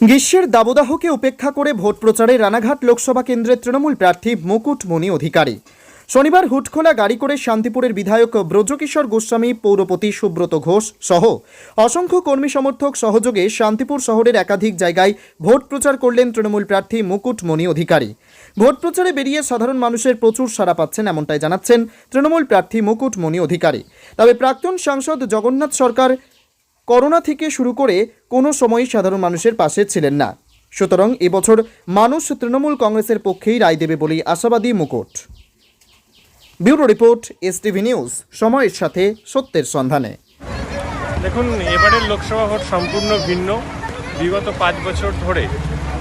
গ্রীষ্মের দাবদাহকে উপেক্ষা করে ভোট প্রচারে রানাঘাট লোকসভা কেন্দ্রের তৃণমূল প্রার্থী মুকুটমণি অধিকারী। শনিবার হুটখোলা গাড়ি করে শান্তিপুরের বিধায়ক ব্রজকিশোর গোস্বামী, পৌরপতি সুব্রত ঘোষ সহ অসংখ্য কর্মী সমর্থক সহযোগে শান্তিপুর শহরের একাধিক জায়গায় ভোট প্রচার করলেন তৃণমূল প্রার্থী মুকুটমণি অধিকারী। ভোট প্রচারে বেরিয়ে সাধারণ মানুষের প্রচুর সাড়া পাচ্ছেন এমনটাই জানাচ্ছেন তৃণমূল প্রার্থী মুকুটমণি অধিকারী। তবে প্রাক্তন সাংসদ জগন্নাথ সরকার করোনা থেকে শুরু করে কোনো সময়ই সাধারণ মানুষের পাশে ছিলেন না। সুতরাং এবছর মানুষ তৃণমূল কংগ্রেসের পক্ষেই রায় দেবে বলেই আশাবাদী মুকুট। Bureau report S STV news, সময়ের সাথে সত্যের সন্ধানে। দেখুন, এবারের লোকসভা ভোট সম্পূর্ণ ভিন্ন। বিগত পাঁচ বছর ধরে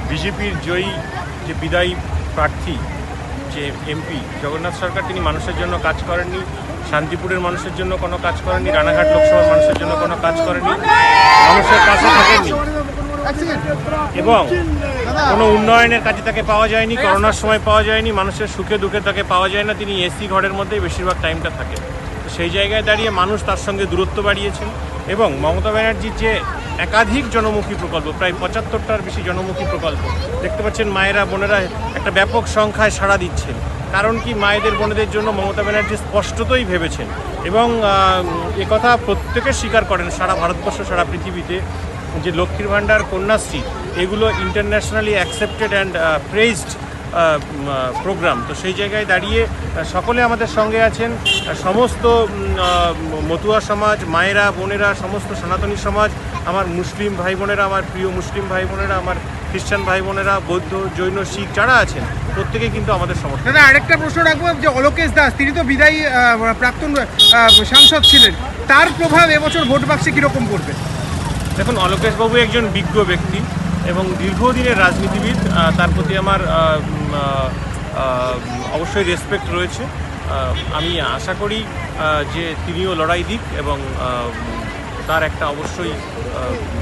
বিজেপির জয়ী যে বিদায়ী প্রার্থী, যে এমপি জগন্নাথ সরকার, তিনি মানুষের জন্য কাজ করেননি। শান্তিপুরের মানুষের জন্য কোনো কাজ করেনি, রানাঘাট লোকসভার মানুষের জন্য কোনো কাজ করেনি, মানুষের কাছে থাকেনি। এবং কোনো উন্নয়নের কাজে তাকে পাওয়া যায়নি, করোনার সময় পাওয়া যায়নি, মানুষের সুখে দুঃখে তাকে পাওয়া যায় না, তিনি এসি ঘরের মধ্যেই বেশিরভাগ টাইমটা থাকে। সেই জায়গায় দাঁড়িয়ে মানুষ তার সঙ্গে দূরত্ব বাড়িয়েছেন এবং মমতা ব্যানার্জির যে একাধিক জনমুখী প্রকল্প, প্রায় পঁচাত্তরটার বেশি জনমুখী প্রকল্প, দেখতে পাচ্ছেন মায়েরা, বোনেরা একটা ব্যাপক সংখ্যায় সাড়া দিচ্ছেন। কারণ কি মায়েদের, বোনেদের জন্য মমতা ব্যানার্জি স্পষ্টতই ভেবেছেন এবং একথা প্রত্যেকে স্বীকার করেন। সারা ভারতবর্ষ, সারা পৃথিবীতে যে লক্ষ্মীর ভাণ্ডার, কন্যাশ্রী, এগুলো internationally accepted and praised program তো সেই জায়গায় দাঁড়িয়ে সকলে আমাদের সঙ্গে আছেন। সমস্ত মতুয়া সমাজ, মায়েরা, বোনেরা, সমস্ত সনাতনী সমাজ, আমার মুসলিম ভাই বোনেরা, আমার প্রিয় মুসলিম ভাই বোনেরা, আমার খ্রিস্টান ভাই বোনেরা বৌদ্ধ জৈন শিখ যারা আছেন প্রত্যেকেই কিন্তু আমাদের সমর্থন দাদা আরেকটা প্রশ্ন রাখব যে অলোকেশ দাস তিনি তো বিদায়ী প্রাক্তন সাংসদ ছিলেন। তার প্রভাব এবছর ভোট বাক্সে কীরকম পড়বে? দেখুন অলোকেশবাবু একজন বিজ্ঞ ব্যক্তি এবং দীর্ঘদিনের রাজনীতিবিদ তার প্রতি আমার অবশ্যই রেসপেক্ট রয়েছে। আমি আশা করি যে তিনিও লড়াই দিক এবং তার একটা অবশ্যই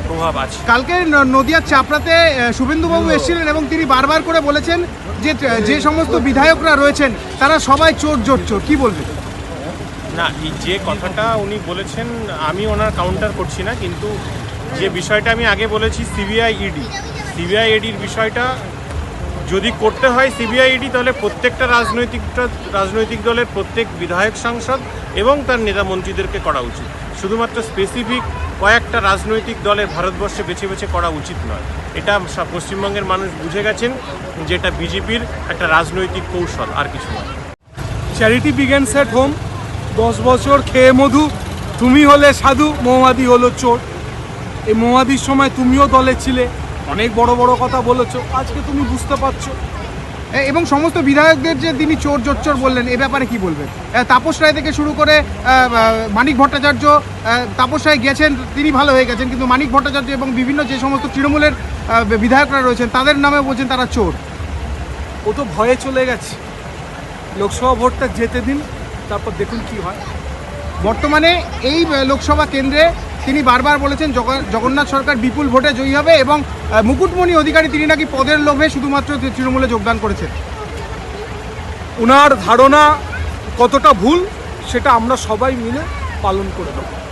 প্রভাব আছে। কালকে নদিয়ার চাপড়াতে শুভেন্দুবাবু এসেছিলেন এবং তিনি বারবার করে বলেছেন যে যে সমস্ত বিধায়করা রয়েছেন তারা সবাই চোর জোট চোর। কি বলবেন না এই যে কথাটা উনি বলেছেন আমি ওনার কাউন্টার করছি না কিন্তু যে বিষয়টা আমি আগে বলেছি সিবিআই ইডি সিবিআই ইডির বিষয়টা যদি করতে হয় সিবিআই ইডি তাহলে প্রত্যেকটা রাজনৈতিক রাজনৈতিক দলের প্রত্যেক বিধায়ক, সাংসদ এবং তার নেতা মন্ত্রীদেরকে করা উচিত। শুধুমাত্র স্পেসিফিক কয়েকটা রাজনৈতিক দলের ভারতবর্ষে বেছে বেছে করা উচিত নয়। এটা পশ্চিমবঙ্গের মানুষ বুঝে গেছেন যে এটা বিজেপির একটা রাজনৈতিক কৌশল, আর কিছু নয়। চ্যারিটি বিগেন্স এট হোম দশ বছর খেয়ে মধু। তুমি হলে সাধু, মৌমাদি হলো চোর। এই মৌমাদির সময় তুমিও দলে ছিলে। অনেক বড় বড় কথা বলেছ আজকে তুমি বুঝতে পারছ। এবং সমস্ত বিধায়কদের যে তিনি চোর জোট চোর বললেন এ ব্যাপারে কি বলবেন? আহ, তাপস রায় থেকে শুরু করে মানিক ভট্টাচার্য তাপস রায় গেছেন তিনি ভালো হয়ে গেছেন কিন্তু মানিক ভট্টাচার্য এবং বিভিন্ন যে সমস্ত তৃণমূলের বিধায়করা রয়েছেন তাদের নামে বলছেন তারা চোর। ও তো ভয়ে চলে গেছে। লোকসভা ভোটটা যেতে দিন তারপর দেখুন কি হয়। বর্তমানে এই লোকসভা কেন্দ্রে তিনি বারবার বলেছেন জগ- জগন্নাথ সরকার বিপুল ভোটে জয়ী হবে এবং মুকুটমণি অধিকারী তিনি নাকি পদের লোভে শুধুমাত্র তৃণমূলে যোগদান করেছেন। ওনার ধারণা কতটা ভুল, সেটা আমরা সবাই মিলে পালন করে দেবো।